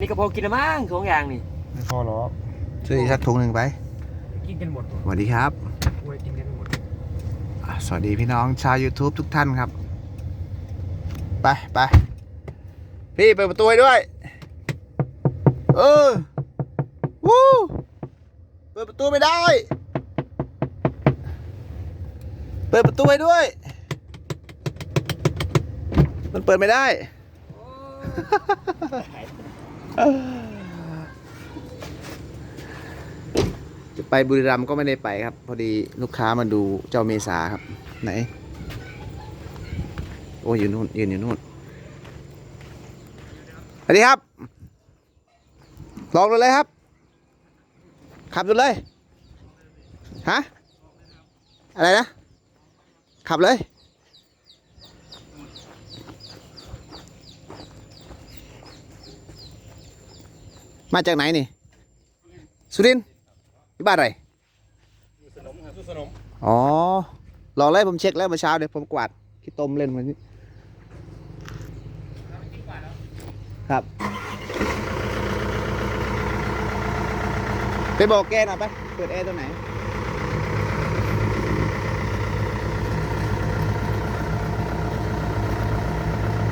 นี่ก็พอกินละมั้งสองอย่างนี่ไม่พอหรอกซื้ออีกสักถุงหนึ่งไป กินกันหมดสวัสดีครับโอ้ยกินกันหมดอะสวัสดีพี่น้องชาว YouTube ทุกท่านครับ ไปไปพี่เปิดประตูให้ด้วย เออวู้เปิดประตูไม่ได้ เปิดประตูให้ด้วย มันเปิดไม่ได้ จะไปบุรีรัมย์ก็ไม่ได้ไปครับ พอดีลูกค้ามาดูเจ้าเมษาครับ ไหน โอ้ยอยู่นู่นยืนอยู่นู่นสวัสดีครับ ลองดูเลยครับ ขับดูเลยฮะอะไรนะ ขับเลย มาจากไหนนี่ สุรินทร์ที่บ้านอะไรอ๋อรอเลยผมเช็คแล้วเมื่อเช้าเดี๋ยวผมกวาดขี้ต้มเล่นวันนี้ครับ ไปบอกแกหน่อยไป เปิดแอร์ตัวไหน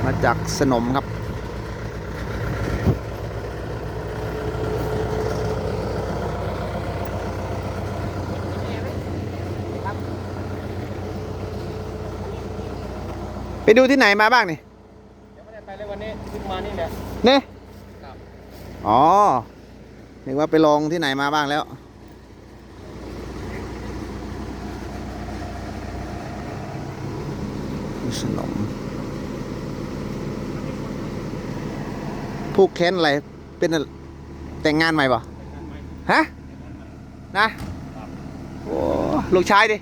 มาจากสนมครับ ไปดูที่ไหนมาบ้างนี่ยังไม่ได้ไปเลยวันนี้ขึ้นมานี่แหละเนี่ยครับอ๋อนึกว่าไปลองที่ไหนมาบ้างแล้ว สนมผูกแขนอะไร เป็นอะไรแต่งงานใหม่ป่ะฮะ นะ โอ้ ลูกชายดิ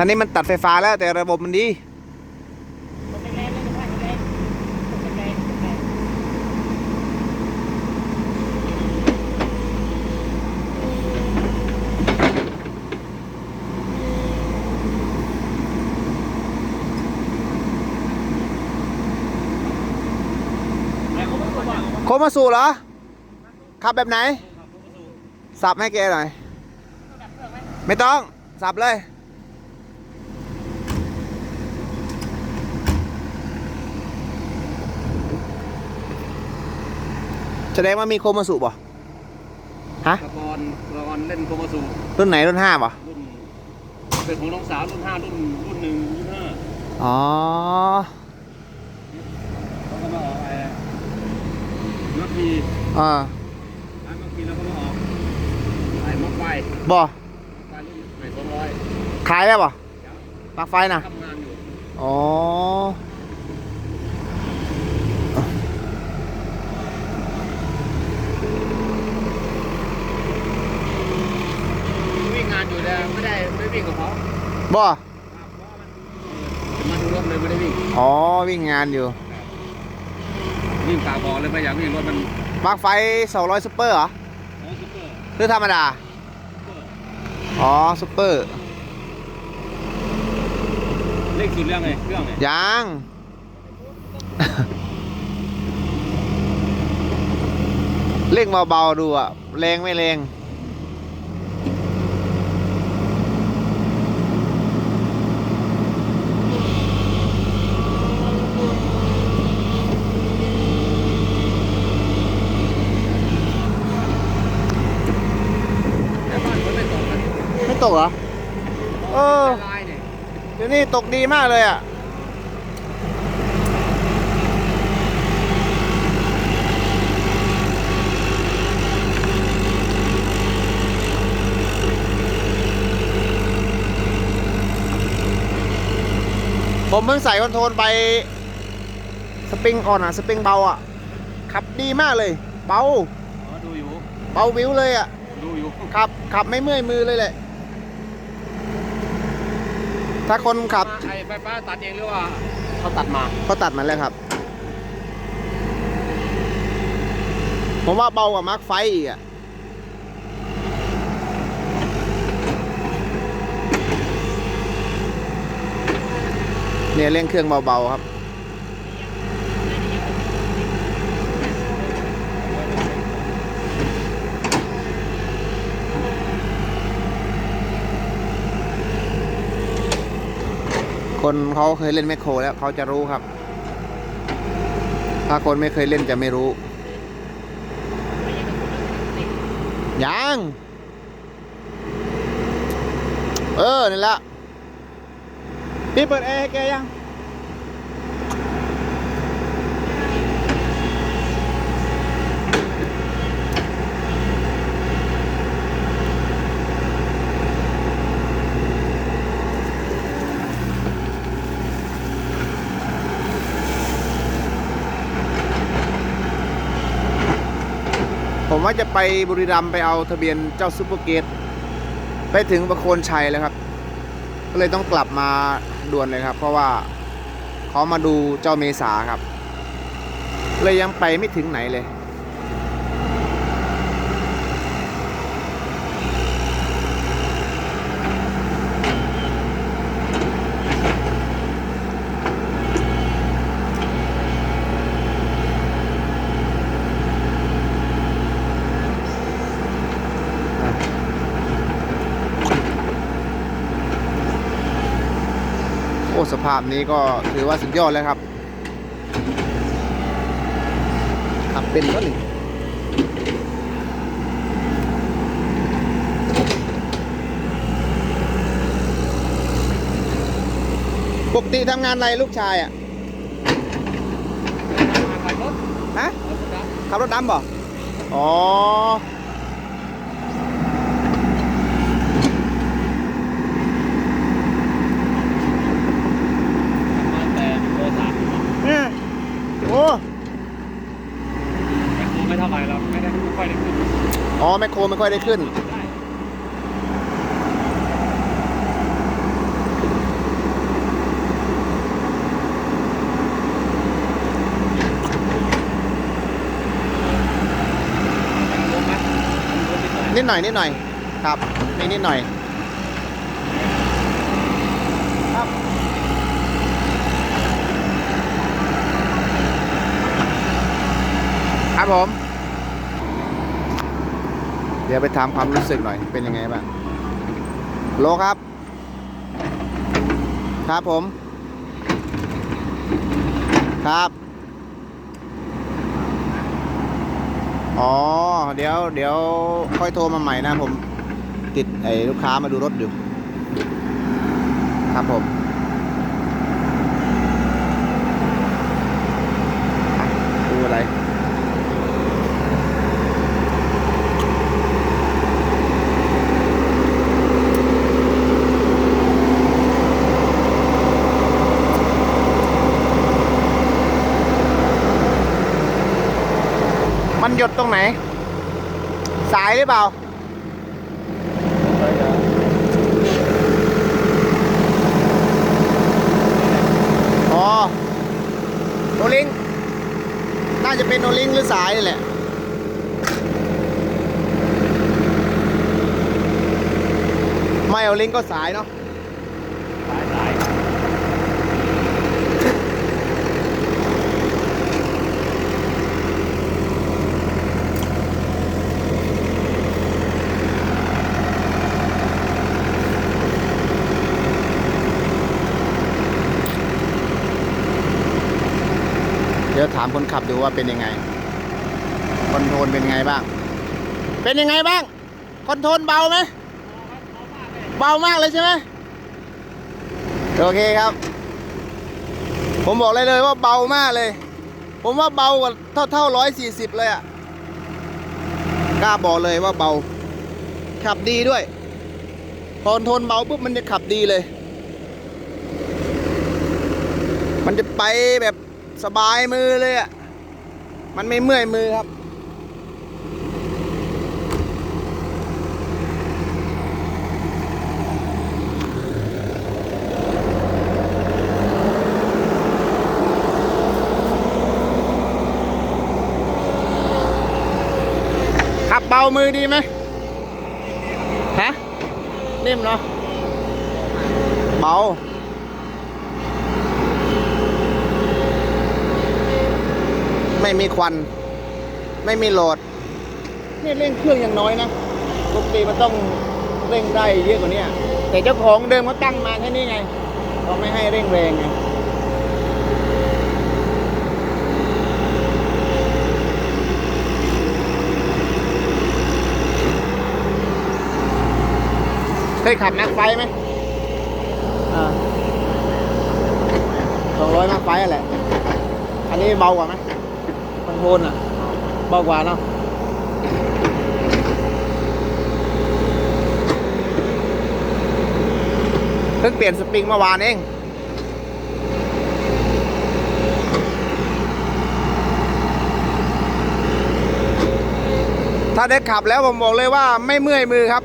ทันนี้มันตัดไฟฟ้าแล้วแต่ระบบมันดีโคมาสูเหรอ ขับแบบไหน สับให้แกหน่อย ไม่ต้อง สับเลย แสดงว่ามีโคมาสูป่ะฮะกระบอลกระบอลเล่นโคมาสูรุ่นไหนรุ่นห้าป่ะรุ่นเป็นของน้องสาวรุ่นห้ารุ่นรุ่นหนึ่งรุ่นห้าอ๋อเขาก็มาออกไอ้รถมีอ่าร้านบางทีเราก็มาออกไอ้มกไฟบ่ไฟรุ่นใหม่สองร้อยขายแล้วป่ะปลั๊กไฟนะทำงานอยู่อ๋อ วิ่งงานอยู่แต่ไม่ได้ไม่ได้วิ่งกับเขา บ่มาดูรถเลยไม่ได้วิ่งอ๋อวิ่งงานอยู่วิ่งตาบอเลยไม่อยากวิ่งรถมันปลั๊กไฟ200ซุปเปอร์เหรอโอ้ซุปเปอร์หรือธรรมดาซุปเปอร์อ๋อซุปเปอร์เลขสุดเรื่องไงเครื่องไงยังเร่งเบาๆดูอะแรงไม่แรง แล้วบ้านคนไม่ตกเลย ไม่ต กเหรอ เออ ลายเนี่ยเดี๋ยวนี้ตกดีมากเลยอะผมเพิ่งใส่คอนโทรลไป สปริงอ่อนอะ สปริงเบาอะ ขับดีมากเลย เบา อ๋อดูอยู่ เบาวิวเลยอะ ดูอยู่ ขับ ขับไม่เมื่อยมือเลยแหละ ถ้าคนขับไอ้ไฟฟ้าตัดเองหรือว่าเขาตัดมาเขาตัดมันแล้วครับ ผมว่าเบากว่ามาร์คไฟอีกอะเนี่ยเร่งเครื่องเบาๆครับ คนเขาเคยเล่นแมคโครแล้วเขาจะรู้ครับ ถ้าคนไม่เคยเล่นจะไม่รู้ยังเออ นี่ละพี่เปิดแอร์ให้แกยัง ผมว่าจะไปบุรีรัมย์ไปเอาทะเบียนเจ้าซูเปอร์เกตไปถึงประโคนชัยแล้วครับ ก็เลยต้องกลับมาด่วนเลยครับ เพราะว่าเขามาดูเจ้าเมษาครับ เลยยังไปไม่ถึงไหนเลยาพนี้ก็ถือว่าสุดยอดแล้วครับ ขับเป็นก็หนึ่งปกติทำงานอะไรลูกชายอะมาขายรถฮะรถดำขับรถดำบ่อ๋อ มาแต่โลสาม เนี่ยโอ้ แม่ครูไม่เท่าไม่ได้ไม่ค่อยได้ขึ้นอ๋อแมคโครไม่ค่อยได้ขึ้น ได้รู้ไหมรู้นิดหน่อยนิดหน่อยนิดหน่อยครับมีนิดหน่อย ครับผม เดี๋ยวไปถามความรู้สึกหน่อยเป็นยังไงบ้างโลครับ ครับผม ครับ อ๋อ เดี๋ยว เดี๋ยวค่อยโทรมาใหม่นะผม ติดไอ้ลูกค้ามาดูรถอยู่ ครับผมอะดูอะไร มัน หยดตรงไหน สายหรือเปล่าอ๋อโนลิง น่าจะเป็นโนลิงหรือสายนี่แหละไม่เอาลิงก็สายเนาะ สายสาย เดี๋ยว ถามคนขับดูว่าเป็นยังไง คอนโทรลเป็นยังไงบ้าง เป็นยังไงบ้าง คอนโทรลเบาไหมเบามากเลยใช่ไหมโอเคครับ ผมบอกเลยเลยว่าเบามากเลย ผมว่าเบากว่าเท่าเท่าร้อยสี่สิบเลยอะกล้าบอกเลยว่าเบา ขับดีด้วย คอนโทรลเบาปุ๊บมันจะขับดีเลย มันจะไปแบบ สบายมือเลยอะ มันไม่เมื่อยมือครับ ขับเบามือดีไหมฮะ นิ่มเนาะ เบา ไม่มีควัน ไม่มีโหลดนี่เร่งเครื่องยังน้อยนะปกติมันต้องเร่งได้เยอะกว่านี้แต่เจ้าของเดิมเขาตั้งมาแค่นี้ไงเขาไม่ให้เร่งแรงไงเคยขับแม็กไฟไหมอ่าสองร้อยแม็กไฟอะแหละอันนี้เบากว่าไหม โทรลอะเบากว่าเนาะเพิ่งเปลี่ยนสปริงเมื่อวานเองถ้าได้ขับแล้วผมบอกเลยว่าไม่เมื่อยมือครับ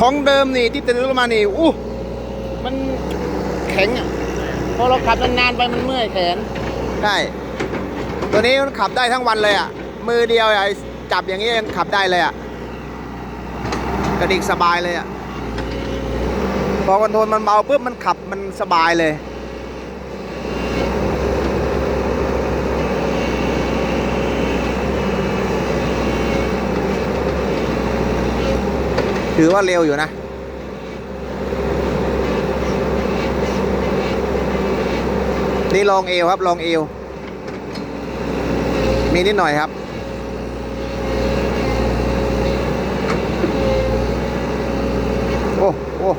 ของเดิมนี่ที่ติดรถมานี่อู้มันแข็งอะพอเราขับนานๆไปมันเมื่อยแขนใช่ ตัวนี้มันขับได้ทั้งวันเลยอะ มือเดียวอะจับอย่างนี้ยังขับได้เลยอะ กระดิกสบายเลยอะ พอคอนโทรลมันเบาปุ๊บมันขับมันสบายเลยถือว่าเร็วอยู่นะ นี่ลองเอวครับลองเอวีนิดหน่อยครับ โอ้โอ้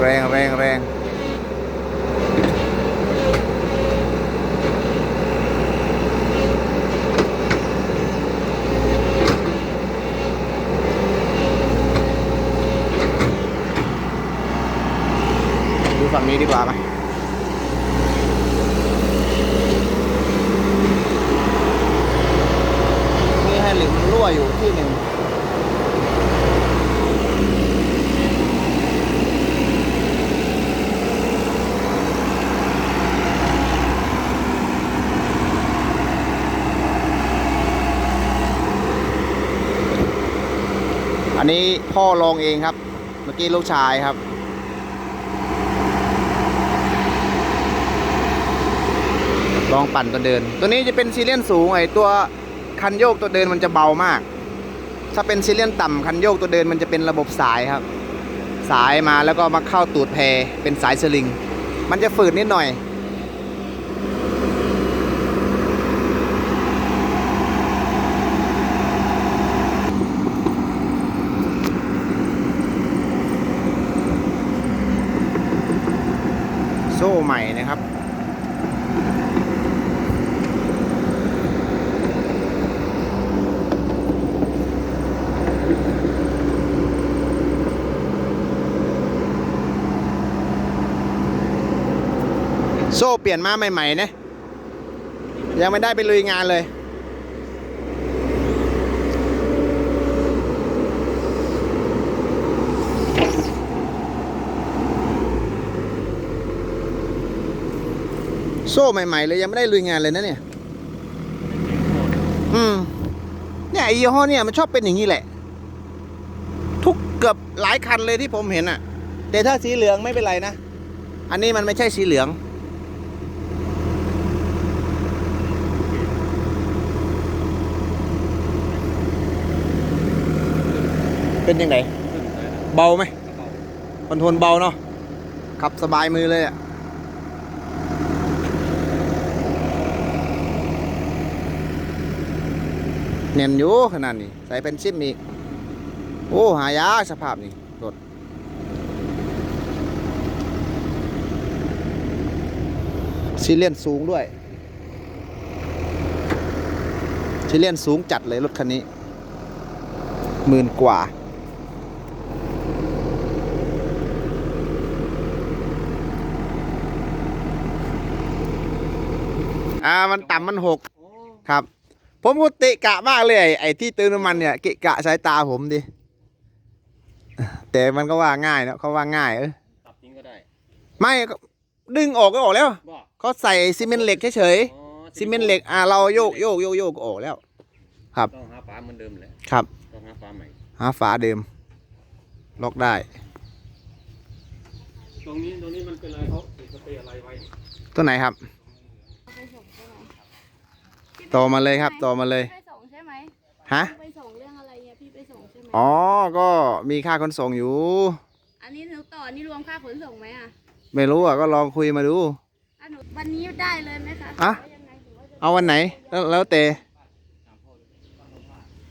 แรงแรงแรงดูฝั่งนี้ดีกว่าไหมให้หลิมรั่ วอยู่ที่หนึ่งอันนี้พ่อลองเองครับ เมื่อกี้ลูกชายครับลองปั่นตัวเดิน ตัวนี้จะเป็นซีเลียนสูงไอตัว คันโยกตัวเดินมันจะเบามาก ถ้าเป็นซีเลียนต่ำคันโยกตัวเดินมันจะเป็นระบบสายครับ สายมาแล้วก็มาเข้าตูดแพเป็นสายสลิง มันจะฝืดนิดหน่อยโซ่ใหม่นะครับ เปลี่ยนมาใหม่ๆนะยังไม่ได้ไปลุยงานเลย โซ่ใหม่ ๆ เลยยังไม่ได้ลุยงานเลยนะเนี่ย อืม เนี่ยไอ้ยี่ห้อเนี่ยมันชอบเป็นอย่างนี้แหละ ทุกเกือบหลายคันเลยที่ผมเห็นอะ่ะ แต่ถ้าสีเหลืองไม่เป็นไรนะ อันนี้มันไม่ใช่สีเหลือง เป็นยังไงเบาไหมคอนโทรลเบาเนาะขับสบายมือเลยอะ่ะเนียนอยู่ขนาดนี้ ใส่เป็นชิมอีก โอ้หายากสภาพนี้รถซีเลียนสูงด้วยซีเลียนสูงจัดเลยรถคันนี้หมื่นกว่า อ่ามันต่ำมันหกโอ้ครับ ผมก็เตะกะมากเลยไอ้ไอ้ที่เติมน้ำมันเนี่ยเกะกะสายตาผมดิแต่มันก็ว่าง่ายเนอะเขาว่าง่ายเออตับจริงก็ได้ไม่ก็ดึงออกก็ออกแล้วบ่เขาใส่ซีเมนต์เหล็กเฉยอ๋อๆซีเมนต์เหล็กอ่าเราโยกโยกโยกโยกก็ออกแล้ว ครับ ต้องหาฝาเหมือนเดิมเลยครับ ต้องหาฝาใหม่ หาฝาเดิม ล็อกได้ ตรงนี้ตรงนี้มันเป็นอะไรเขาติดสเปรย์อะไรไว้ ตัวไหนครับ ไปส่งใช่ไหม ต่อมาเลยครับ ต่อมาเลยไปส่งใช่ไหมฮะไปส่งเรื่องอะไรเนี่ยพี่ไปส่งใช่ไหมอ๋อก็มีค่าขนส่งอยู่ อันนี้หนูต่อนี่รวมค่าขนส่งไหมอะไม่รู้อะก็ลองคุยมาดูอะหนูวันนี้ได้เลยไหมคะอะหรืว่ายังไงหรือว่าจะเอาวันไหนแล้วแล้วแต่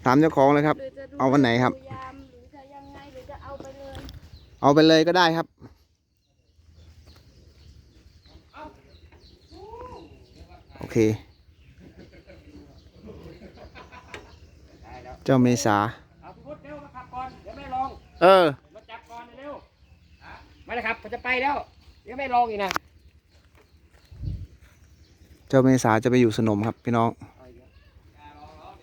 ถามเจ้าของเลยครับ หรือจะดูเอาวันไหนครับดูยามหรือจะยังไงหรือจะเอาไปเลยเอาไปเลยก็ได้ครับ โอเค เจ้าเมษา เอาพี่พุทธเร็วมาขับก่อนเดี๋ยวไม่ลองเออ มาจับก่อนเร็วไม่ได้ครับเขาจะไปแล้วเดี๋ยวไม่ลองอีกนะเจ้าเมษาจะไปอยู่สนมครับพี่น้อง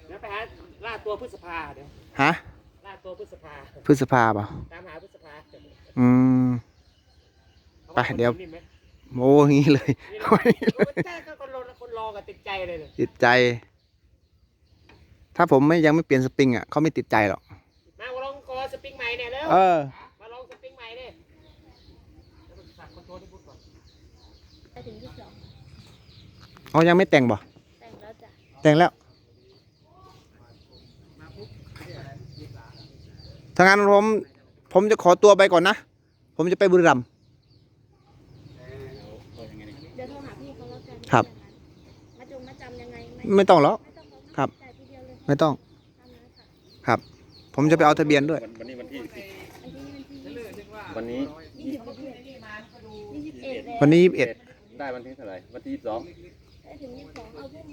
เดี๋ยวไปหาล่าตัวพฤษภาเดี๋ยวฮะ ล่าตัวพฤษภาพฤษภาเปล่าตามหาพฤษภาอืม ไปเดี๋ยวนิ่มไหมโอ้อย่างนี้เลย นี่นะใช่ก็คนรอคนรอกันติดใจเลยเนี่ย ติดใจ ถ้าผมไม่ยังไม่เปลี่ยนสปริงอะเขาไม่ติดใจหรอก มาลองกอสปริงใหม่เนี่ยเร็วเออ มาลองสปริงใหม่เนี่ยแล้วก็สั่งคอนโทรลที่พุทธก่อนไปถึงที่สองเอายังไม่แต่งบ่ แต่งแล้วจ้ะแต่งแล้วถ้างั้นผมผมจะขอตัวไปก่อนนะ ผมจะไปบุรีรัมย์ เดี๋ยวโทรหาพี่เขาแล้วกันครับ มาจงมาจำยังไงไม่ต้องหรอก ไม่ต้องตามนั้นค่ะครับ ผมจะไปเอาทะเบียนด้วย วันนี้วันที่อันนี้วันที่ยี่สิบวันนี้ยี่สิบเอ็ดเลยวันนี้ยี่สิบเอ็ดได้วันที่เท่าไหร่วันที่ยี่สิบสองได้ถึงยี่สิบสอง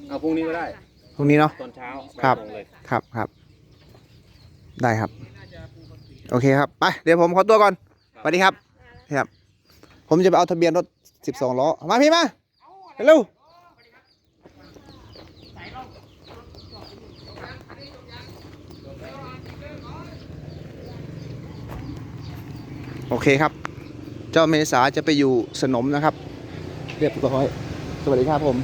เอาพรุ่งนี้เอาพรุ่งนี้ก็ได้ค่ะพรุ่งนี้เนาะตอนเช้าครับตงเลยครับครับ ได้ครับ โอเคครับไปเดี๋ยวผมขอตัวก่อนสวัสดีครับครับ ผมจะไปเอาทะเบียนรถสิบสองล้อมาพี่มาเร็ว โอเคครับ เจ้าเมษาจะไปอยู่สนมนะครับ เรียบร้อย สวัสดีครับผม